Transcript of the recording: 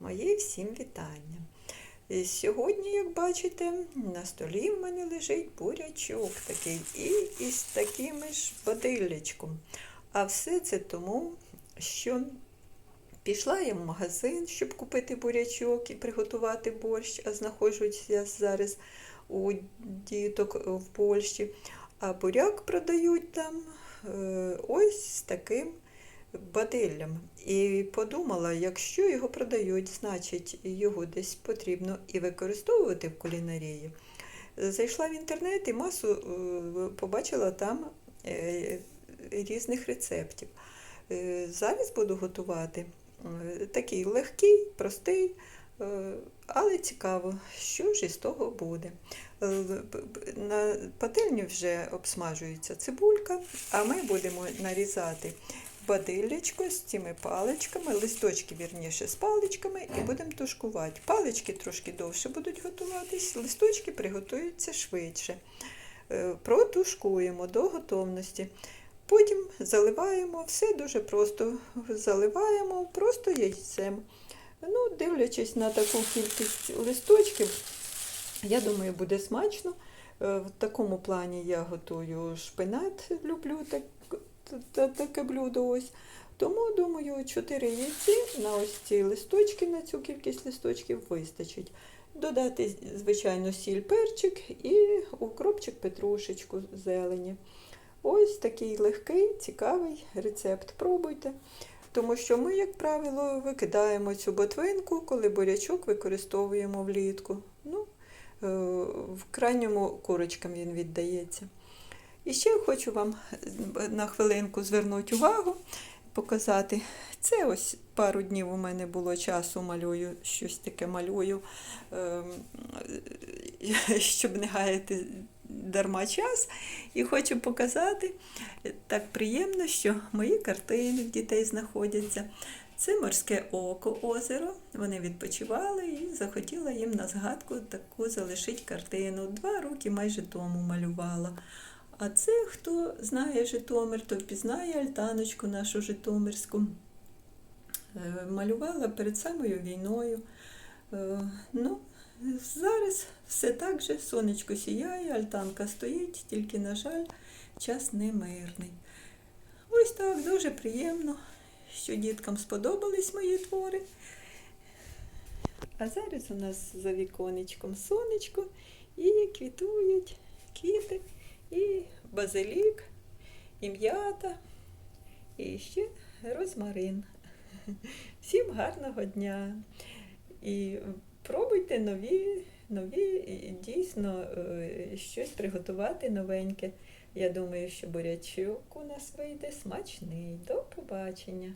Мої всім вітання. І Сьогодні, як бачите, на столі в мене лежить бурячок такий і із таким ж бодилечком. А все це тому, що пішла я в магазин, щоб купити бурячок і приготувати борщ, а знаходжуся зараз у діток в Польщі. А буряк продають там е, ось з таким бадиллям. І подумала, якщо його продають, значить його десь потрібно і використовувати в кулінарії. Зайшла в інтернет і масу е, побачила там е, різних рецептів. Е, Зараз буду готувати такий легкий, простий, але цікаво, що ж із того буде. На пательні вже обсмажується цибулька, а ми будемо нарізати бадиллячко з цими паличками, листочки вірніше з паличками, і будемо тушкувати. Палички трошки довше будуть готуватись, листочки приготуються швидше. Е, Протушкуємо до готовності. Потім заливаємо все дуже просто. Заливаємо просто яйцем. Ну, дивлячись на таку кількість листочків, я думаю, буде смачно. Е, В такому плані я готую шпинат, люблю так, та- таке блюдо ось. Тому, думаю, 4 яйці на ось ці листочки, на цю кількість листочків вистачить. Додати, звичайно, сіль, перчик і укропчик, петрушечку, зелені. Ось такий легкий, цікавий рецепт. Пробуйте. Тому що ми, як правило, викидаємо цю ботвинку, коли бурячок використовуємо влітку. Ну, е, в крайньому курочкам він віддається. І ще хочу вам на хвилинку звернути увагу, показати. Це ось пару днів у мене було часу, малюю, щось таке малюю, ем, щоб не гаяти дарма час. І хочу показати, так приємно, що мої картини в дітей знаходяться. Це морське око озеро. Вони відпочивали і захотіла їм на згадку таку залишити картину. Два роки майже тому малювала. А це хто знає Житомир, то впізнає альтаночку нашу Житомирську. Е, Малювала перед самою війною. Е, Ну, зараз все так же, сонечко сіяє, альтанка стоїть, тільки, на жаль, час немирний. Ось так, дуже приємно, що діткам сподобались мої твори. А зараз у нас за віконечком сонечко і квітують квіти, і базилік, і м'ята, і ще розмарин. Всім гарного дня! І пробуйте нові, нові дійсно е, щось приготувати новеньке. Я думаю, що бурячок у нас вийде смачний. До побачення!